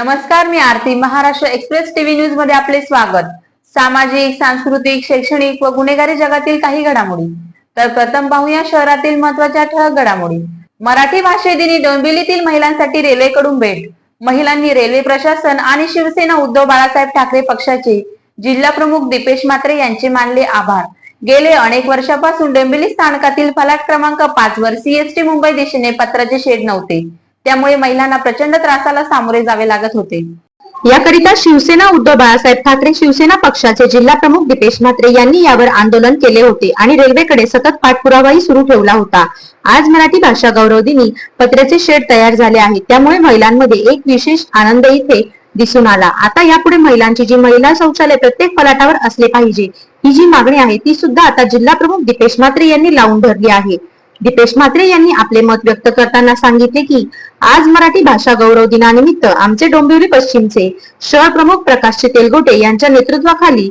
नमस्कार मी Aarti. Maharashtra express TV न्यूजमध्ये आपले स्वागत. सामाजिक सांस्कृतिक शैक्षणिक व गुन्हेगारी जगातील काही घडामोडी. तर प्रथम पाहूया शहरातील महत्त्वाच्या ठळक घडामोडी. मराठी भाषे दिनी डोंबिवलीतील महिलांसाठी रेल्वेकडून भेट. महिलांनी रेल्वे प्रशासन आणि शिवसेना उद्धव बाळासाहेब ठाकरे पक्षाचे जिल्हा प्रमुख दीपेश म्हात्रे यांचे मानले आभार. गेले अनेक वर्षापासून डोंबिवली स्थानकातील फलाट क्रमांक पाच वर सीएसटी मुंबई दिशेने पत्राचे शेड नव्हते. त्यामुळे महिलांना प्रचंड त्रासाला सामोरे जावे लागत होते. याकरिता शिवसेना उद्धव बाळासाहेब ठाकरे शिवसेना पक्षाचे जिल्हा प्रमुख दीपेश म्हात्रे यांनी यावर आंदोलन केले होते आणि रेल्वेकडे सतत पाठपुरावाही सुरू ठेवला होता. आज मराठी भाषा गौरव दिनी पत्र्याचे शेड तयार झाले आहे. त्यामुळे महिलांमध्ये एक विशेष आनंद इथे दिसून आला. आता यापुढे महिलांची जी महिला शौचालय प्रत्येक फलाटावर असले पाहिजे ही जी मागणी आहे ती सुद्धा आता जिल्हा प्रमुख दीपेश म्हात्रे यांनी लावून धरली आहे. दीपेश म्हात्रे यांनी आपले मत व्यक्त करताना सांगितले की आज मराठी भाषा गौरव दिनानिमित्त आमचे डोंबिवली पश्चिमचे शहर प्रमुख प्रकाश तेलगोटे यांच्या नेतृत्वाखाली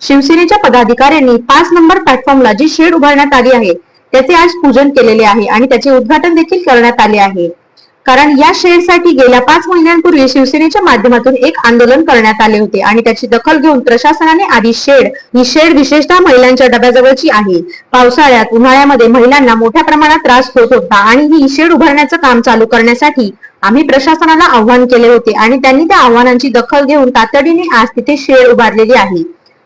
शिवसेनेच्या पदाधिकाऱ्यांनी पाच नंबर प्लॅटफॉर्मला जी शेड उभारण्यात आली आहे त्याचे आज पूजन केलेले आहे आणि त्याचे उद्घाटन देखील करण्यात आले आहे. कारण या शेडसाठी गेल्या पाच महिन्यांपूर्वी शिवसेनेच्या माध्यमातून एक आंदोलन करण्यात आले होते आणि त्याची दखल घेऊन प्रशासनाने आधी शेड ही शेड विशेषतः महिलांच्या डब्याजवळची आहे. पावसाळ्यात उन्हाळ्यामध्ये महिलांना मोठ्या प्रमाणात त्रास होत होता आणि ही शेड उभारण्याचं काम चालू करण्यासाठी आम्ही प्रशासनाला आव्हान केले होते आणि त्यांनी त्या आव्हानांची दखल घेऊन तातडीने आज तिथे शेड उभारलेली आहे.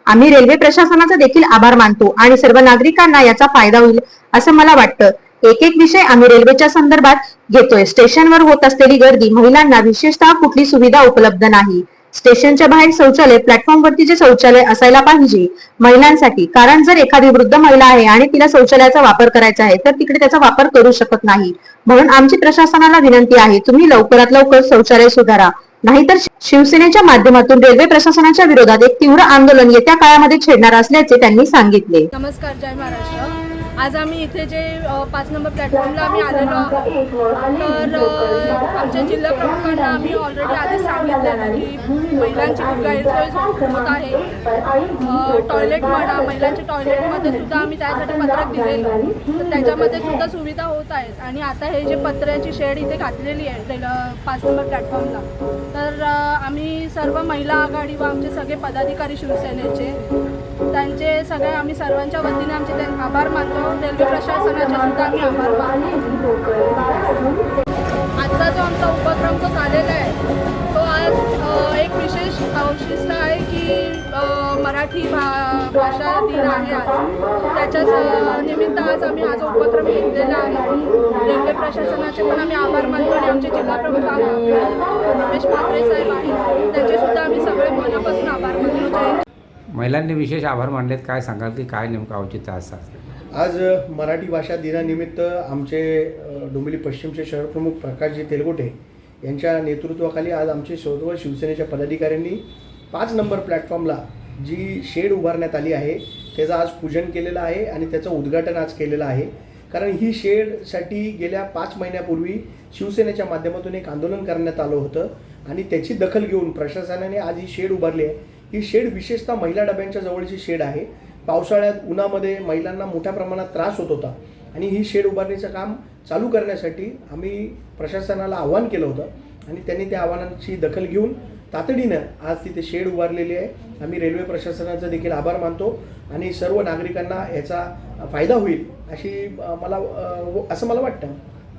आम्ही रेल्वे प्रशासनाचा देखील आभार मानतो आणि सर्व नागरिकांना याचा फायदा होईल असं मला वाटतं. एक एक विषय आम्ही रेल्वेच्या संदर्भात घेतोय. स्टेशनवर होत असलेली गर्दी महिलांना विशेषतः कुठली सुविधा उपलब्ध नाही. स्टेशनच्या बाहेर शौचालय प्लॅटफॉर्म वरती जे शौचालय असायला पाहिजे महिलांसाठी कारण जर एखादी वृद्ध महिला आहे आणि तिला शौचालयाचा वापर करायचा आहे तर तिकडे त्याचा वापर करू शकत नाही. म्हणून आमची प्रशासनाला विनंती आहे तुम्ही लवकरात लवकर शौचालय सुधारा. नाहीतर शिवसेनेच्या माध्यमातून रेल्वे प्रशासनाच्या विरोधात एक तीव्र आंदोलन येत्या काळामध्ये छेडणार असल्याचे त्यांनी सांगितले. नमस्कार जय महाराष्ट्र. आज आम्ही इथे जे पाच नंबर प्लॅटफॉर्मला आम्ही आलेलो आहोत. तर आमच्या जिल्हा प्रमुखांना आम्ही ऑलरेडी आधी सांगितलेलं की महिलांची खूप गैरसोय होत आहे. टॉयलेट म्हणा महिलांच्या टॉयलेटमध्ये सुद्धा आम्ही त्यासाठी पत्रक दिलेलं. तर त्याच्यामध्ये सुद्धा सुविधा होत आहेत. आणि आता हे जे पत्र्याची शेड इथे घातलेली आहे पाच नंबर प्लॅटफॉर्मला तर आम्ही सर्व महिला आघाडी व आमचे सगळे पदाधिकारी शिवसेनेचे त्यांचे सगळे आम्ही सर्वांच्या वतीने आमचे त्यां- आभार मानतो. रेल्वे प्रशासनाचे सुद्धा आम्ही आभार मानतो. आजचा जो आमचा उपक्रम जो झालेला आहे तो आज एक विषय औशिष्ट आहे की मराठी भा भाषा दिन आहे आज. त्याच्याच निमित्त आज आम्ही हा जो उपक्रम घेतलेला आहे रेल्वे प्रशासनाचे पण आम्ही आभार मानतो आणि आमचे जिल्हा प्रमुख रमेश म्हात्रे साहेब आहेत त्यांचे सुद्धा आम्ही सगळे मनापासून आभार मानतो. जय हिंद. महिलांनी विशेष आभार मानलेत. काय सांगाल की काय नेमकं औचित्य असं आज मराठी भाषा दिनानिमित्त आमचे डोंबिवली पश्चिमचे शहरप्रमुख प्रकाशजी तेलगोटे यांच्या नेतृत्वाखाली आज आमचे सर्व शिवसेनेच्या पदाधिकाऱ्यांनी पाच नंबर प्लॅटफॉर्मला जी शेड उभारण्यात आली आहे त्याचं आज पूजन केलेलं आहे आणि त्याचं उद्घाटन आज केलेलं आहे. कारण ही शेडसाठी गेल्या पाच महिन्यापूर्वी शिवसेनेच्या माध्यमातून एक आंदोलन करण्यात आलं होतं आणि त्याची दखल घेऊन प्रशासनाने आज ही शेड उभारली आहे. ही शेड विशेषतः महिला डब्यांच्या जवळची शेड आहे. पावसाळ्यात उन्हामध्ये महिलांना मोठ्या प्रमाणात त्रास होत होता. आणि ही शेड उभारणीचं काम चालू करण्यासाठी आम्ही प्रशासनाला आव्हान केलं होतं आणि त्यांनी त्या आव्हानांची दखल घेऊन तातडीनं आज तिथे शेड उभारलेली आहे. आम्ही रेल्वे प्रशासनाचा देखील आभार मानतो आणि सर्व नागरिकांना याचा फायदा होईल अशी मला असं मला वाटतं.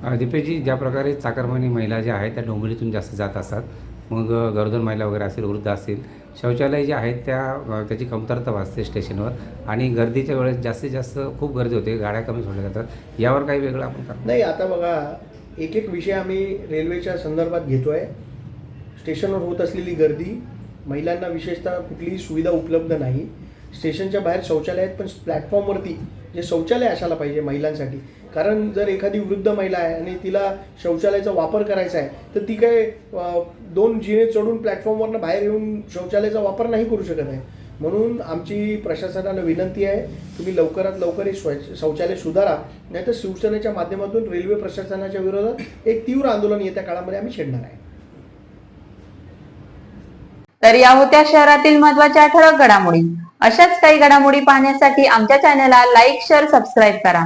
अ, दीपेशजी ज्या प्रकारे चाकरमानी महिला ज्या आहेत त्या डोंगरीतून जास्त जात असतात मग गरोदर महिला वगैरे असेल वृद्ध असतील शौचालय जे आहेत त्या त्याची कमतरता भासते स्टेशनवर आणि गर्दीच्या वेळेस जास्तीत जास्त खूप गर्दी होते गाड्या कमी सोडल्या जातात. यावर काही वेगळं आपण नाही आता बघा एक एक विषय आम्ही रेल्वेच्या संदर्भात घेतो आहे स्टेशनवर होत असलेली गर्दी महिलांना विशेषतः कुठलीही सुविधा उपलब्ध नाही. स्टेशनच्या बाहेर शौचालय आहेत पण प्लॅटफॉर्मवरती जे शौचालय असायला पाहिजे महिलांसाठी कारण जर एखादी वृद्ध महिला आहे आणि तिला शौचालयाचा वापर करायचा आहे तर ती काय दोन जिने चढून प्लॅटफॉर्मवरनं बाहेर येऊन शौचालयाचा वापर नाही करू शकत आहे. म्हणून आमची प्रशासनाला विनंती आहे तुम्ही लवकरात लवकर हे स्वच्छ शौचालय सुधारा नाहीतर शिवसेनेच्या माध्यमातून रेल्वे प्रशासनाच्या विरोधात एक तीव्र आंदोलन येत्या काळामध्ये आम्ही छेडणार आहे. तर या होत्या शहरातील महत्त्वाच्या ठळक घडामोडी. अशाच काही घडामोडी पाहण्यासाठी आमच्या चॅनलला लाईक शेअर सबस्क्राईब करा.